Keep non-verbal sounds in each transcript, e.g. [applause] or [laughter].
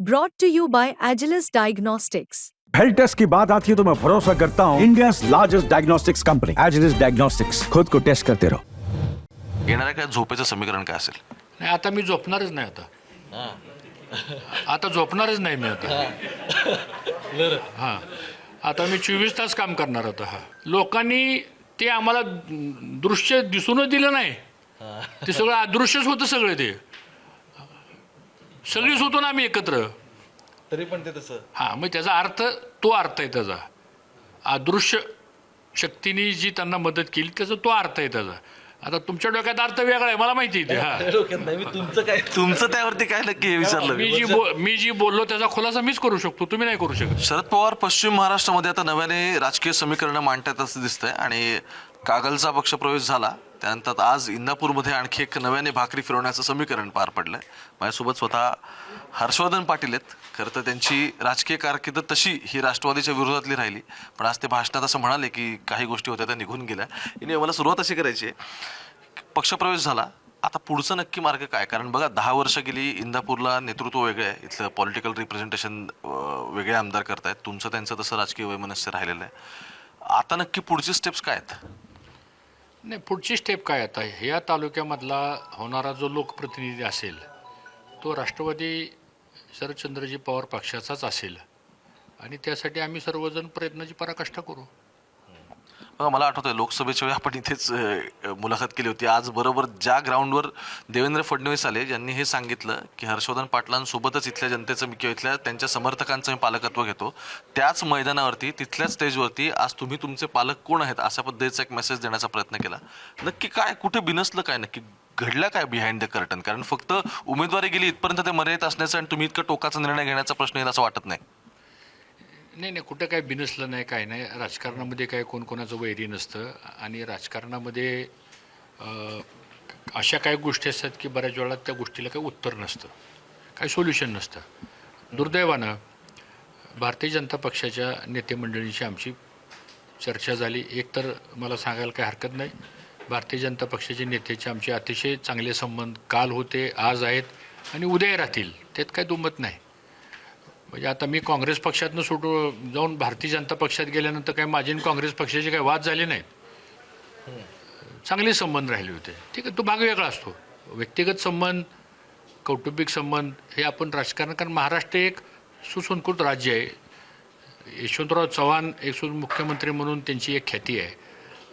Brought to you by Agilus Diagnostics. Health test की बात आती है तो मैं भरोसा करता हूँ India largest diagnostics company Agilus diagnostics खुद को टेस्ट करते रहो येणाऱ्या काय झोपेचं समीकरण काय असेल? नाही आता मी झोपणारच नाही आता. आता झोपणारच नाही मी आता. हां. आता मी चोवीस तास काम करणार आता हा. लोकांनी ते आम्हाला दृश्य दिसूनच दिलं नाही. ते सगळं अदृश्यच होतं सगळं ते. सगळीच होतो ना आम्ही एकत्र. तरी पण ते तसं. हां मग त्याचा अर्थ तो अर्थ आहे त्याचा. अदृश्य शक्तीने जी त्यांना मदत केली त्याचा तो अर्थ आहे त्याचा. आता तुमच्या डोक्यात अर्थ वेगळा आहे मला माहिती आहे ते हां. [laughs] डोक्यात नाही मी तुमचं काय तुमचं त्यावरती काय नक्की हे विचारलं मी मी. जी बो मी जी बोललो त्याचा खुलासा मीच करू शकतो तुम्ही नाही करू शकत. शरद पवार पश्चिम महाराष्ट्रामध्ये आता नव्याने राजकीय समीकरणं मांडतात असं दिसतंय आणि कागलचा पक्षप्रवेश झाला. त्यानंतर आज इंदापूरमध्ये आणखी एक नव्याने भाकरी फिरवण्याचं समीकरण पार पडलं आहे माझ्यासोबत स्वतः हर्षवर्धन पाटील आहेत. खरं तर त्यांची राजकीय कारकीर्द तशी ही राष्ट्रवादीच्या विरोधातली राहिली. पण आज ते भाषणात असं म्हणाले की काही गोष्टी होत्या त्या निघून गेल्या. याने मला सुरुवात अशी करायची आहे. पक्षप्रवेश झाला. आता पुढचं नक्की मार्ग काय? कारण बघा दहा वर्ष गेली इंदापूरला नेतृत्व वेगळे आहे. इथलं पॉलिटिकल रिप्रेझेंटेशन वेगळे आमदार करतायत. तुमचं त्यांचं तसं राजकीय वैमनस्य राहिलेलं आहे. आता नक्की पुढचे स्टेप्स काय आहेत? नाही पुढची स्टेप काय आता? ह्या तालुक्यामधला होणारा जो लोकप्रतिनिधी असेल तो राष्ट्रवादी शरदचंद्रजी पवार पक्षाचाच असेल. आणि त्यासाठी आम्ही सर्वजण प्रयत्नाची पराकाष्ठा करू. बघा मला आठवतं लोकसभेच्या वेळी आपण इथेच मुलाखत केली होती. आज बरोबर ज्या ग्राउंडवर देवेंद्र फडणवीस आले ज्यांनी हे सांगितलं की हर्षवर्धन पाटलांसोबतच इथल्या जनतेचं मी किंवा इथल्या त्यांच्या समर्थकांचं मी पालकत्व घेतो त्याच मैदानावरती तिथल्याच स्टेजवरती आज तुम्ही तुमचे पालक कोण आहेत अशा पद्धतीचा एक मेसेज देण्याचा प्रयत्न केला. नक्की काय कुठे बिनसलं काय नक्की घडलं काय बिहाइंड द कर्टन कारण फक्त उमेदवारी गेली इथपर्यंत ते मर्यादित असण्याचं आणि तुम्ही इतकं टोकाचा निर्णय घेण्याचा प्रश्न येईल असं वाटत नाही. नाही नाही कुठं काय बिनसलं नाही काय नाही. राजकारणामध्ये काय कोण कोणाचं वैरी नसतं. आणि राजकारणामध्ये अशा काही गोष्टी असतात की बऱ्याच वेळा त्या गोष्टीला काही उत्तर नसतं. काही सोल्युशन नसतं. दुर्दैवानं भारतीय जनता पक्षाच्या नेतेमंडळींशी आमची चर्चा झाली. एक तर मला सांगायला काही हरकत नाही. भारतीय जनता पक्षाचे नेत्याचे आमचे अतिशय चांगले संबंध काल होते आज आहेत आणि उद्या राहतील. त्यात काही दुमत नाही. म्हणजे आता मी काँग्रेस पक्षातनं सुटू जाऊन भारतीय जनता पक्षात गेल्यानंतर काही माझे आणि काँग्रेस पक्षाचे काही वाद झाले नाहीत? चांगले संबंध राहिले होते. ठीक आहे तो भाग वेगळा असतो. व्यक्तिगत संबंध कौटुंबिक संबंध हे आपण राजकारण कारण महाराष्ट्र एक सुसंस्कृत राज्य आहे. यशवंतराव चव्हाण एक सु मुख्यमंत्री म्हणून त्यांची एक ख्याती आहे.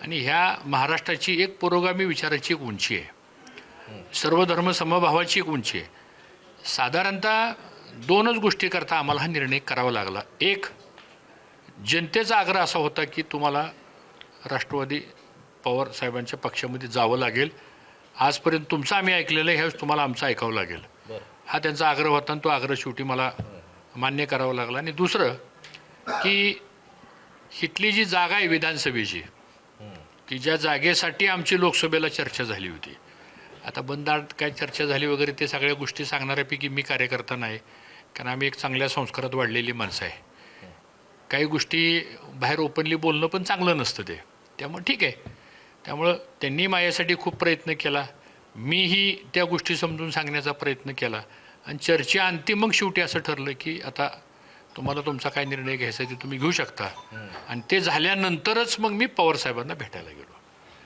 आणि ह्या महाराष्ट्राची एक पुरोगामी विचाराची एक उंची आहे. सर्व धर्म समभावाची एक उंची आहे. साधारणतः दोनच गोष्टी करता आम्हाला हा निर्णय करावा लागला. एक जनतेचा आग्रह असा होता की तुम्हाला राष्ट्रवादी पवार साहेबांच्या पक्षामध्ये जावं लागेल. आजपर्यंत तुमचं आम्ही ऐकलेलं आहे ह्यावेळेस तुम्हाला आमचं ऐकावं लागेल. हा त्यांचा आग्रह होता आणि तो आग्रह शेवटी मला मान्य करावा लागला. आणि दुसरं की इथली जी जागा आहे विधानसभेची की ज्या जागेसाठी आमची लोकसभेला चर्चा झाली होती. आता बंदात काय चर्चा झाली वगैरे ते सगळ्या गोष्टी सांगणाऱ्यापैकी मी कार्यकर्ता नाही. कारण आम्ही एक चांगल्या संस्कारात वाढलेली माणसं आहे. काही गोष्टी बाहेर ओपनली बोलणं पण चांगलं नसतं ते. त्यामुळे ठीक आहे. त्यामुळं त्यांनी माझ्यासाठी खूप प्रयत्न केला. मीही त्या गोष्टी समजून सांगण्याचा प्रयत्न केला. आणि चर्चा अंतिम मग शेवटी असं ठरलं की आता तुम्हाला तुमचा काय निर्णय घ्यायचा ते तुम्ही घेऊ शकता. आणि ते झाल्यानंतरच मग मी पवारसाहेबांना भेटायला गेलो.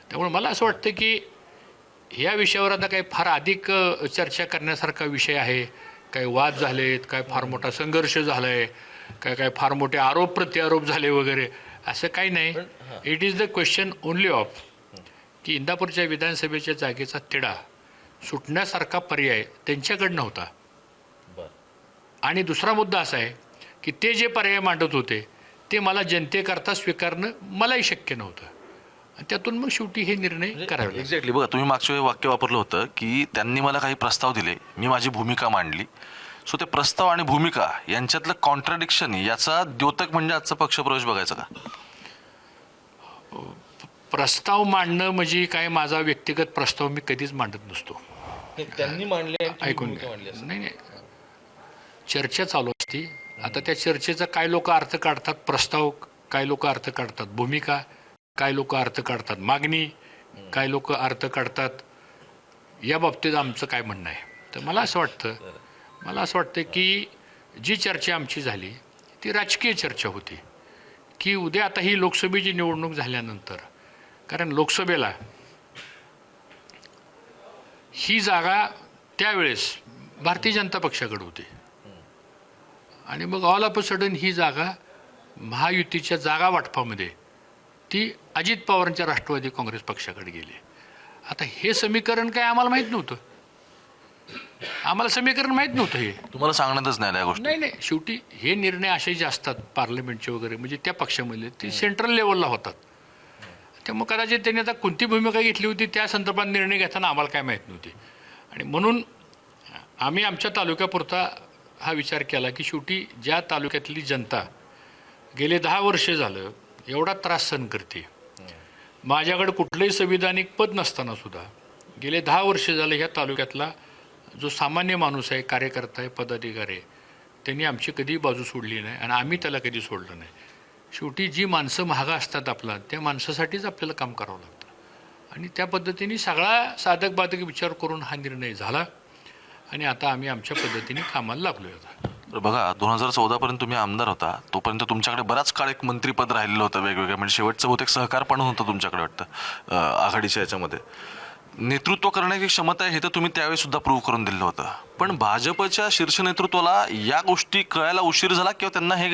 त्यामुळे मला असं वाटतं की या विषयावर आता काही फार अधिक चर्चा करण्यासारखा विषय आहे. काही वाद झालेत काय फार मोठा संघर्ष झाला आहे काय काय फार मोठे आरोप प्रत्यारोप झाले वगैरे असं काही नाही. It is the question only of की इंदापूरच्या विधानसभेच्या जागेचा तिढा सुटण्यासारखा पर्याय त्यांच्याकडनं होता. बरं. आणि दुसरा मुद्दा असा आहे की ते जे पर्याय मांडत होते ते मला जनतेकरता स्वीकारणं मलाही शक्य नव्हतं. त्यातून मग शेवटी हे निर्णय करावे लागले. एक्झॅक्टली बघा तुम्ही मागच्या वेळी वाक्य वापरलं होतं की त्यांनी मला काही प्रस्ताव दिले मी माझी भूमिका मांडली. सो ते प्रस्ताव आणि भूमिका यांच्यातलं कॉन्ट्राडिक्शन याचा द्योतक म्हणजे आजचा पक्षप्रवेश बघायचा का? प्रस्ताव मांडणं म्हणजे काय? माझा व्यक्तिगत प्रस्ताव मी कधीच मांडत नसतो. ते त्यांनी मांडले ऐकून. नाही नाही. चर्चा चालू असते. आता त्या चर्चेचा काय लोक अर्थ काढतात? प्रस्ताव काय लोक अर्थ काढतात? भूमिका काय लोक अर्थ काढतात? मागणी काय लोक अर्थ काढतात? या बाबतीत आमचं काय म्हणणं आहे? तर मला असं वाटतं मला असं वाटतं की जी चर्चा आमची झाली ती राजकीय चर्चा होती. की उद्या आता ही लोकसभेची निवडणूक झाल्यानंतर कारण लोकसभेला ही जागा त्यावेळेस भारतीय जनता पक्षाकडे होती. आणि मग ऑल ऑफ अ सडन ही जागा महायुतीच्या जागा वाटपामध्ये ती अजित पवारांच्या राष्ट्रवादी काँग्रेस पक्षाकडे गेली. आता हे समीकरण काय आम्हाला माहीत नव्हतं. आम्हाला समीकरण माहीत नव्हतं हे. तुम्हाला सांगण्यातच नाही या गोष्टी. नाही नाही शेवटी हे निर्णय असे जे असतात पार्लमेंटचे वगैरे म्हणजे त्या पक्षामधले ते सेंट्रल लेवलला होतात. त्यामुळे कदाचित त्यांनी आता कोणती भूमिका घेतली होती त्या संदर्भात निर्णय घेताना आम्हाला काय माहीत नव्हती. आणि म्हणून आम्ही आमच्या तालुक्यापुरता हा विचार केला की शेवटी ज्या तालुक्यातली जनता गेले दहा वर्ष झालं एवढा त्रास सहन करते. माझ्याकडे कुठलंही संविधानिक पद नसताना सुद्धा गेले दहा वर्ष झाले ह्या तालुक्यातला जो सामान्य माणूस आहे कार्यकर्ता आहे पदाधिकारी आहे त्यांनी आमची कधी बाजू सोडली नाही आणि आम्ही त्याला कधी सोडलं नाही. शेवटी जी माणसं महागा असतात आपला त्या माणसासाठीच आपल्याला काम करावं लागतं. आणि त्या पद्धतीने सगळा साधक बाधक विचार करून हा निर्णय झाला आणि आता आम्ही आमच्या पद्धतीने कामाला लागलो आता. बघा दोन हजार चौदा पर्यंत तुम्ही आमदार होता तोपर्यंत तुमच्याकडे बराच काळ एक मंत्रीपद राहिलेलं होतं वेगवेगळ्या म्हणजे शेवटचं बहुतेक सहकार पण होतं तुमच्याकडे वाटतं आघाडीच्या याच्यामध्ये. नेतृत्व करण्याची क्षमता आहे हे तर तुम्ही त्यावेळी सुद्धा प्रूव्ह करून दिलं होतं. पण भाजपच्या शीर्ष नेतृत्वाला या गोष्टी कळायला उशीर झाला किंवा त्यांना हे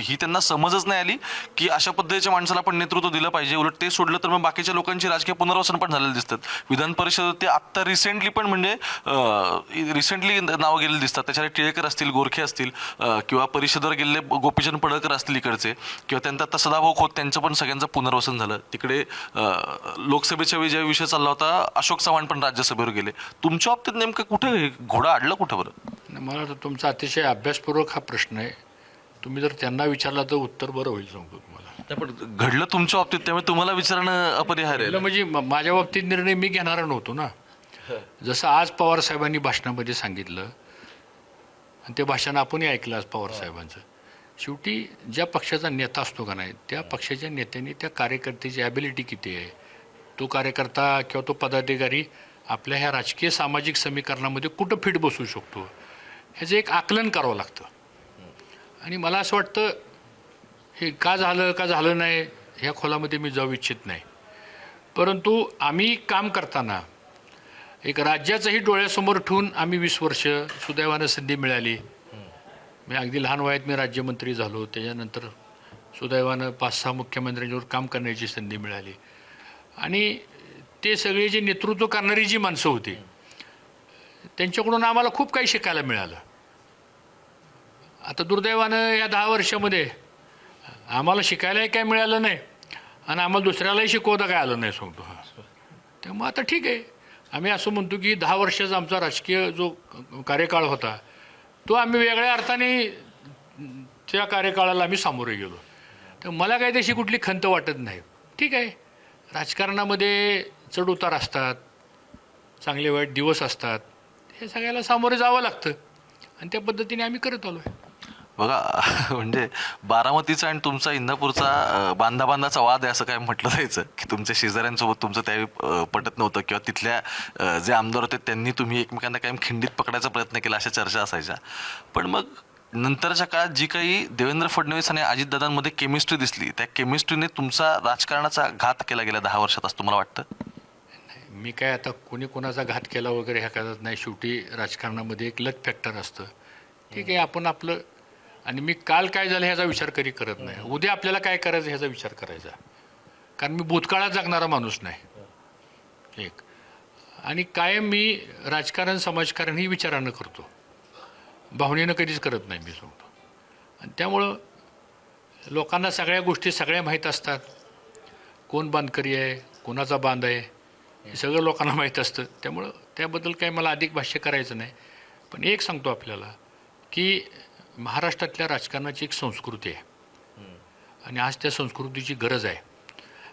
ही त्यांना समजच नाही आली की अशा पद्धतीच्या माणसाला पण नेतृत्व दिलं पाहिजे. उलट ते सोडलं तर मग बाकीच्या लोकांची राजकीय पुनर्वसन पण झालेलं दिसतात विधान परिषद ते आत्ता रिसेंटली पण म्हणजे रिसेंटली नावं गेलेली दिसतात. त्याच्यात टिळेकर असतील गोरखे असतील किंवा परिषदेवर गेलेले गोपीचंद पडळकर असतील इकडचे किंवा त्यांचा आता सदाभाऊ खोत त्यांचं पण सगळ्यांचं पुनर्वसन झालं. तिकडे लोकसभेच्या वेळी ज्या विषय चालला होता अशोक चव्हाण पण राज्यसभेवर गेले. तुमच्या बाबतीत नेमकं कुठे घोडा अडलं कुठं बरं? मला वाटतं तुमचा अतिशय अभ्यासपूर्वक हा प्रश्न आहे. तुम्ही जर त्यांना विचारला तर उत्तर बरं होईल सांगतो तुम्हाला. पण घडलं तुमच्या बाबतीत त्यामुळे तुम्हाला विचारणं अपरिहार्य आहे. म्हणजे माझ्या बाबतीत निर्णय मी घेणारा नव्हतो ना. जसं आज पवार साहेबांनी भाषणामध्ये सांगितलं आणि ते भाषण आपणही ऐकलं आज पवार साहेबांचं. शेवटी ज्या पक्षाचा नेता असतो का नाही त्या पक्षाच्या नेत्यांनी त्या कार्यकर्त्याची ॲबिलिटी किती आहे? तो कार्यकर्ता किंवा तो पदाधिकारी आपल्या ह्या राजकीय सामाजिक समीकरणामध्ये कुठं फिट बसू शकतो? ह्याचं एक आकलन करावं लागतं. आणि मला असं वाटतं हे का झालं का झालं नाही ह्या खोलामध्ये मी जाऊ इच्छित नाही. परंतु आम्ही काम करताना एक राज्याचंही डोळ्यासमोर ठेवून आम्ही वीस वर्ष सुदैवानं संधी मिळाली. मी अगदी लहान वयात मी राज्यमंत्री झालो. त्याच्यानंतर सुदैवानं पाच सहा मुख्यमंत्र्यांच्यावर काम करण्याची संधी मिळाली. आणि ते सगळे जे नेतृत्व करणारी जी माणसं होती त्यांच्याकडून आम्हाला खूप काही शिकायला मिळालं. आता दुर्दैवानं या दहा वर्षामध्ये आम्हाला शिकायलाही काय मिळालं नाही आणि आम्हाला दुसऱ्यालाही शिकवता काय आलं नाही सांगतो हा. त्यामुळे आता ठीक आहे. आम्ही असं म्हणतो की दहा वर्षाचा आमचा राजकीय जो कार्यकाळ होता तो आम्ही वेगळ्या अर्थाने त्या कार्यकाळाला आम्ही सामोरे गेलो. तर मला काही तशी कुठली खंत वाटत नाही. ठीक आहे. राजकारणामध्ये चढउतार असतात चांगले वाईट दिवस असतात हे सगळ्याला सामोरे जावं लागतं. आणि त्या पद्धतीने आम्ही करत आलो आहे बघा म्हणजे बारामतीचा आणि तुमचा इंदापूरचा बांधा बांधाचा वाद आहे असं काय म्हटलं जायचं? की तुमच्या शेजाऱ्यांसोबत तुमचं त्यावेळी पटत नव्हतं किंवा तिथल्या जे आमदार होते त्यांनी तुम्ही एकमेकांना कायम खिंडीत पकडायचा प्रयत्न केला अशा चर्चा असायच्या. पण मग नंतरच्या काळात जी काही देवेंद्र फडणवीस आणि अजितदादांमध्ये केमिस्ट्री दिसली त्या केमिस्ट्रीने तुमचा राजकारणाचा घात केला गेला दहा वर्षात असं तुम्हाला वाटतं? मी काय आता कोणी कोणाचा घात केला वगैरे ह्या करत नाही. शेवटी राजकारणामध्ये एक लक फॅक्टर असतं. ठीक आहे आपण आपलं आणि मी काल काय झालं ह्याचा विचार कधी करत नाही. उद्या आपल्याला काय करायचं ह्याचा विचार करायचा. कारण मी भूतकाळात जगणारा माणूस नाही. एक आणि कायम मी राजकारण समाजकारण ही विचारानं करतो. भावनेनं कधीच करत नाही मी सांगतो आणि त्यामुळं लोकांना सगळ्या गोष्टी सगळ्या माहीत असतात. कोण बांधकरी आहे कोणाचा बांध आहे हे सगळं लोकांना माहीत असतं. त्यामुळं त्याबद्दल काही मला अधिक भाष्य करायचं नाही. पण एक सांगतो आपल्याला की महाराष्ट्रातल्या राजकारणाची एक संस्कृती आहे. आणि आज त्या संस्कृतीची गरज आहे.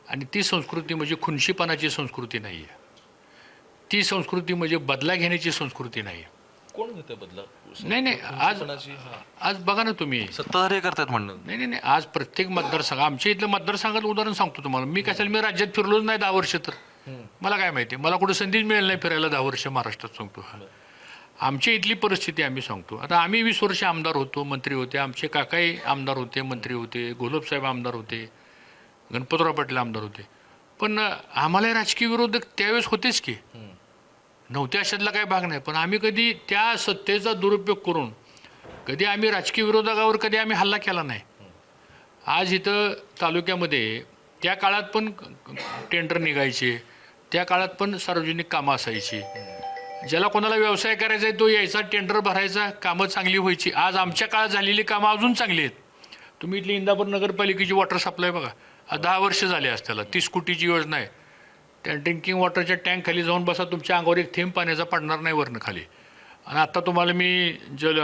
आणि ती संस्कृती म्हणजे खुनशीपणाची संस्कृती नाही आहे ती संस्कृती म्हणजे बदला घेण्याची संस्कृती नाही आहे कोण घेते बदला? नाही नाही आज आज बघा ना तुम्ही. सत्ताधारी करतायत म्हणणं. नाही नाही नाही आज प्रत्येक मतदारसंघ आमच्या इथलं मतदारसंघात उदाहरण सांगतो तुम्हाला. मी कशाला मी राज्यात फिरलोच नाही दहा वर्ष तर. मला काय माहिती? मला कुठं संधीच मिळेल नाही फिरायला दहा वर्ष महाराष्ट्रात सांगतो आमच्या इथली परिस्थिती आम्ही सांगतो. आता आम्ही वीस वर्ष आमदार होतो मंत्री होते. आमचे काकाही आमदार होते मंत्री होते. गोलपसाहेब आमदार होते. गणपतराव पाटील आमदार होते. पण आम्हाला राजकीय विरोधक त्यावेळेस होतेच की. नव्हत्या अशातला काही भाग नाही. पण आम्ही कधी त्या सत्तेचा दुरुपयोग करून कधी आम्ही राजकीय विरोधकावर कधी आम्ही हल्ला केला नाही. आज इथं तालुक्यामध्ये त्या काळात पण टेंडर निघायचे त्या काळात पण सार्वजनिक कामं असायची. ज्याला कोणाला व्यवसाय करायचा आहे तो यायचा टेंडर भरायचा कामं चांगली व्हायची. आज आमच्या काळात झालेली कामं अजून चांगली आहेत. तुम्ही इथली इंदापूर नगरपालिकेची वॉटर सप्लाय बघा. दहा वर्ष झाले आज त्याला. तीस कोटीची योजना आहे. त्या ड्रिंकिंग वॉटरच्या टँक खाली जाऊन बसा तुमच्या अंगावर एक थेंब पाण्याचा पडणार नाही वरनं खाली. आणि आता तुम्हाला मी जल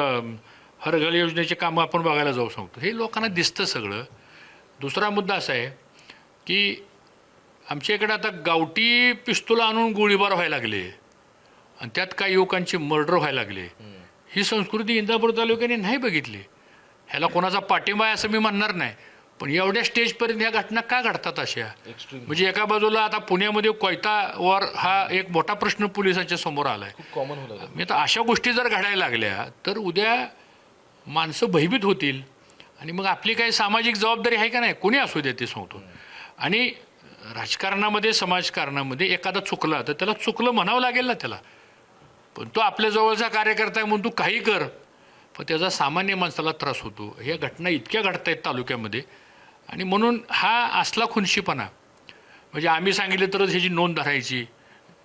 हरघल योजनेचे कामं आपण बघायला जाऊ सांगतो. हे लोकांना दिसतं सगळं. दुसरा मुद्दा असा आहे की आमच्या इकडे आता गावठी पिस्तूल आणून गोळीबार व्हायला लागले. आणि त्यात काही युवकांची मर्डर व्हायला लागले. ही संस्कृती इंदापूर तालुक्याने नाही बघितली. ह्याला कोणाचा पाठिंबा आहे असं मी म्हणणार नाही. पण एवढ्या स्टेजपर्यंत ह्या घटना का घडतात अशा? म्हणजे एका बाजूला आता पुण्यामध्ये कोयता वॉर हा एक मोठा प्रश्न पोलिसांच्या समोर आलाय. कॉमन होणार मी आता अशा गोष्टी जर घडायला लागल्या तर उद्या माणसं भयभीत होतील. आणि मग आपली काही सामाजिक जबाबदारी आहे का नाही? कोणी असू दे ते सांगतो आणि राजकारणामध्ये समाजकारणामध्ये एखादा चुकला तर त्याला चुकलं म्हणावं लागेल ना त्याला. पण तो आपल्या जवळचा कार्यकर्ता आहे म्हणून तू काही कर. पण त्याचा सामान्य माणसाला त्रास होतो. ह्या घटना इतक्या घडत आहेत तालुक्यामध्ये. आणि म्हणून हा असला खुनशीपणा म्हणजे आम्ही सांगितलं तरच ह्याची नोंद धरायची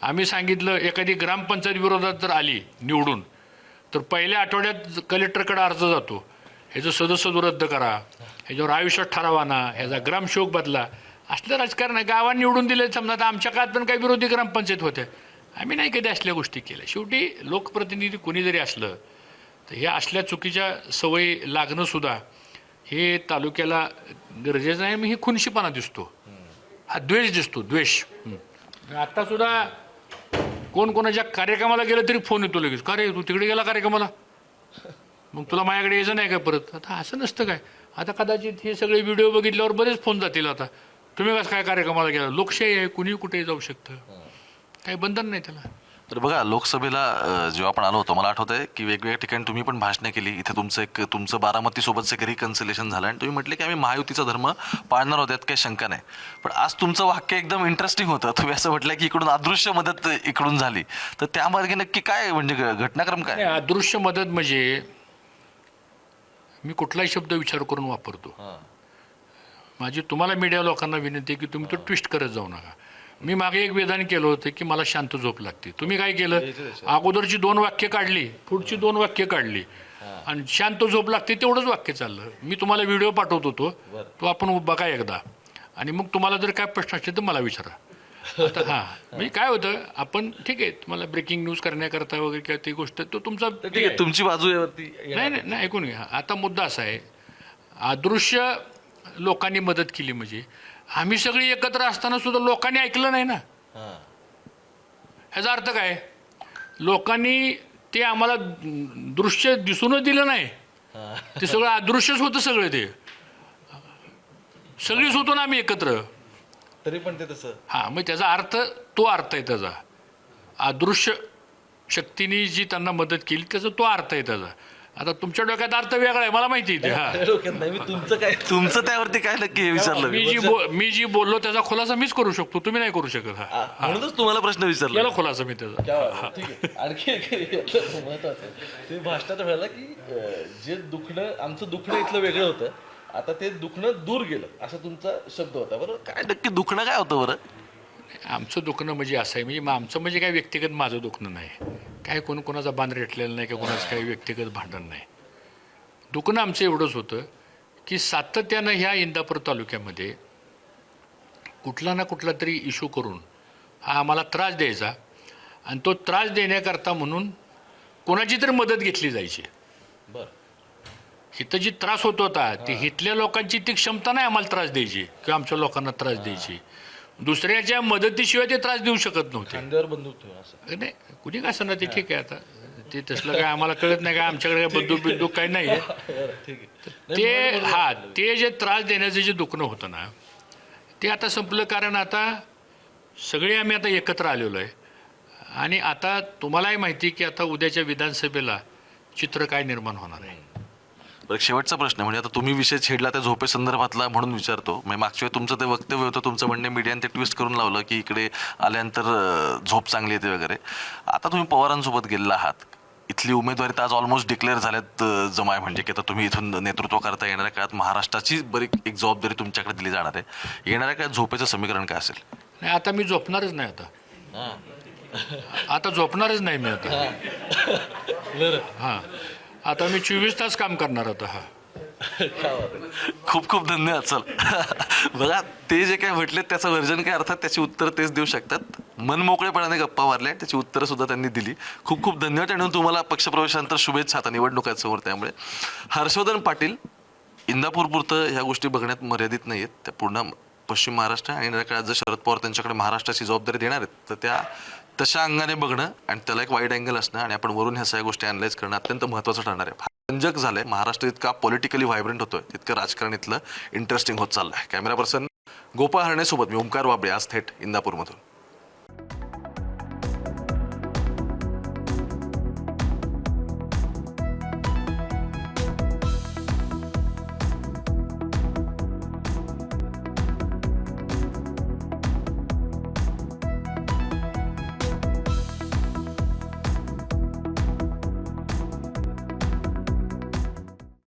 आम्ही सांगितलं एखादी ग्रामपंचायत विरोधात जर आली निवडून तर पहिल्या आठवड्यात कलेक्टरकडे अर्ज जातो. ह्याचं सदस्य रद्द करा ह्याच्यावर आयुष्यात ठरावा ना ह्याचा ग्रामशोक बदला. असलं राजकारण आहे. गावांनी निवडून दिले समजा आता आमच्या काळात पण काही विरोधी ग्रामपंचायत होत्या. आम्ही नाही कधी असल्या गोष्टी केल्या. शेवटी लोकप्रतिनिधी कोणी जरी असलं तर हे असल्या चुकीच्या सवयी लागणंसुद्धा हे तालुक्याला गरजेचं आहे मग हे खुनशीपणा दिसतो. हा द्वेष दिसतो द्वेष. आता सुद्धा कोण कोणाच्या कार्यक्रमाला गेलं तरी फोन येतो लगेच. का रे तू तिकडे गेला कार्यक्रमाला? मग तुला माझ्याकडे यायचं नाही काय परत? आता असं नसतं काय? आता कदाचित हे सगळे व्हिडिओ बघितल्यावर बरेच फोन जातील आता. तुम्ही कसं काय कार्यक्रमाला गेला? लोकशाही आहे कुणी कुठेही जाऊ शकतं. काही बंधन नाही त्याला. तर बघा लोकसभेला जेव्हा आपण आलो होतो मला आठवत आहे की वेगवेगळ्या ठिकाणी तुम्ही पण भाषणं केली. इथे तुमचं एक तुमचं बारामती सोबतचं एक रिकन्सिलेशन झालं. आणि तुम्ही म्हटले की आम्ही महायुतीचा धर्म पाळणार होत्यात काही शंका नाही. पण आज तुमचं वाक्य एकदम इंटरेस्टिंग होतं. तुम्ही असं म्हटलं की इकडून अदृश्य मदत इकडून झाली. तर त्यामार्गे नक्की काय म्हणजे घटनाक्रम काय? अदृश्य मदत म्हणजे मी कुठलाही शब्द विचार करून वापरतो. माझी तुम्हाला मीडिया लोकांना विनंती आहे की तुम्ही तो ट्विस्ट करत जाऊ नका. मी मागे एक विधान केलं होतं की मला शांत झोप लागते. तुम्ही काय केलं? अगोदरची दोन वाक्य काढली पुढची दोन वाक्य काढली. आणि शांत झोप लागते तेवढंच वाक्य चाललं. मी तुम्हाला व्हिडिओ पाठवत होतो. तो आपण बघा एकदा. आणि मग तुम्हाला जर काय प्रश्न असतील तर मला विचारा. आता हां. म्हणजे [laughs] काय होतं? आपण ठीक आहे तुम्हाला ब्रेकिंग न्यूज करण्याकरता वगैरे किंवा ती गोष्ट तो तुमचा ठीक आहे तुमची बाजू नाही नाही नाही ऐकून घ्या. आता मुद्दा असा आहे. अदृश्य लोकांनी मदत केली म्हणजे. आम्ही सगळी एकत्र असताना सुद्धा लोकांनी ऐकलं नाही ना. ह्याचा अर्थ काय? लोकांनी ते आम्हाला दृश्य दिसूनच दिलं नाही. ते सगळं अदृश्यच होतं सगळं ते. सगळीच होतो ना आम्ही एकत्र. तरी पण ते तसं. हां मग त्याचा अर्थ तो अर्थ आहे त्याचा. अदृश्य शक्तीने जी त्यांना मदत केली त्याचा तो अर्थ आहे त्याचा. आता तुमच्या डोक्यात अर्थ वेगळा आहे मला माहिती आहे ते हा डोक्यात नाही मी तुमचं काय तुमचं त्यावरती काय नक्की हे विचारलं मी जी बो मी जी बोललो त्याचा खुलासा मीच करू शकतो तुम्ही नाही करू शकत हा म्हणूनच तुम्हाला प्रश्न विचारला खुलासा मी त्याचा. ठीक आहे आणखी एक महत्वाचं आहे. भाषणात म्हणाला की अं, जे दुखणं आमचं दुखणं इथलं वेगळं होतं आता ते दुखणं दूर गेलं असा तुमचा शब्द होता बरोबर काय नक्की दुखणं काय होतं बरं आमचं दुखणं म्हणजे असं आहे म्हणजे मग आमचं म्हणजे काय व्यक्तिगत माझं दुखणं नाही काय कोण कोणाचा बांध रेटलेला नाही किंवा कोणाचं काही व्यक्तिगत भांडण नाही. दुखणं आमचं एवढंच होतं की सातत्यानं ह्या इंदापूर तालुक्यामध्ये कुठला ना कुठला तरी इशू करून हा आम्हाला त्रास द्यायचा. आणि तो त्रास देण्याकरता म्हणून कोणाची तरी मदत घेतली जायची. बर. इथं जी त्रास होत होता ती इथल्या लोकांची ती क्षमता नाही आम्हाला त्रास द्यायची किंवा आमच्या लोकांना त्रास द्यायची. दुसऱ्याच्या मदतीशिवाय ते त्रास देऊ शकत नव्हते. बंदूक नाही कुणी का असं ना ते ठीक आहे आता. ते तसलं काय आम्हाला कळत नाही का? आमच्याकडे काय बंदूक बिंदूक काही नाही आहे. ते हा ते जे त्रास देण्याचं जे दुखणं होतं ना ते आता संपलं कारण आता सगळे आम्ही आता एकत्र आलेलो आहे. आणि आता तुम्हालाही माहिती की आता उद्याच्या विधानसभेला चित्र काय निर्माण होणार आहे. बरं एक शेवटचा प्रश्न म्हणजे आता तुम्ही विषय छेडला त्या झोपेसंदर्भातला म्हणून विचारतो. म्हणजे मागच्या वेळी तुमचं ते वक्तव्य होतं तुमचं म्हणणे मीडियाने ते ट्विस्ट करून लावलं की इकडे आल्यानंतर झोप चांगली येते वगैरे. आता तुम्ही पवारांसोबत गेलेला आहात. इथली उमेदवारी तर आज ऑलमोस्ट डिक्लेअर झाल्यात जमाय. म्हणजे की आता तुम्ही इथून नेतृत्व करता येणाऱ्या काळात महाराष्ट्राची बरी एक जबाबदारी तुमच्याकडे दिली जाणार आहे. येणाऱ्या काळात झोपेचं समीकरण काय असेल? नाही आता मी झोपणारच नाही आता. आता झोपणारच नाही मी आता. बरं हां. आता मी चोवीस तास काम करणार आता हा. खूप खूप धन्यवाद चल. बघा ते जे काय म्हटले त्याचं वर्जन काय अर्थात त्याची उत्तरं तेच देऊ शकतात. मन मोकळेपणाने गप्पा मारल्या त्याची उत्तरं सुद्धा त्यांनी दिली. खूप खूप धन्यवाद आणि तुम्हाला पक्षप्रवेशानंतर शुभेच्छा आता निवडणूक समोर त्यामुळे. हर्षवर्धन पाटील इंदापूरपुरतं ह्या गोष्टी बघण्यात मर्यादित नाही आहेत. त्या पूर्ण पश्चिम महाराष्ट्र आणि काळात जर शरद पवार त्यांच्याकडे महाराष्ट्राची जबाबदारी देणार आहेत तर त्या तशा अंगाने बघणं आणि त्याला एक वाईड अँगल असणं आणि आपण वरून ह्या सगळ्या गोष्टी अनालाइज करणं अत्यंत महत्त्वाचं ठरणार आहे. रंजक झालंय. महाराष्ट्र इतका पॉलिटिकली व्हायब्रंट होतोय. तितकं राजकारण इथलं इंटरेस्टिंग होत चाललंय. कॅमेरा पर्सन गोपाळ हरणेसोबत मी ओंकार वाबळे आज थेट इंदापूरमधून.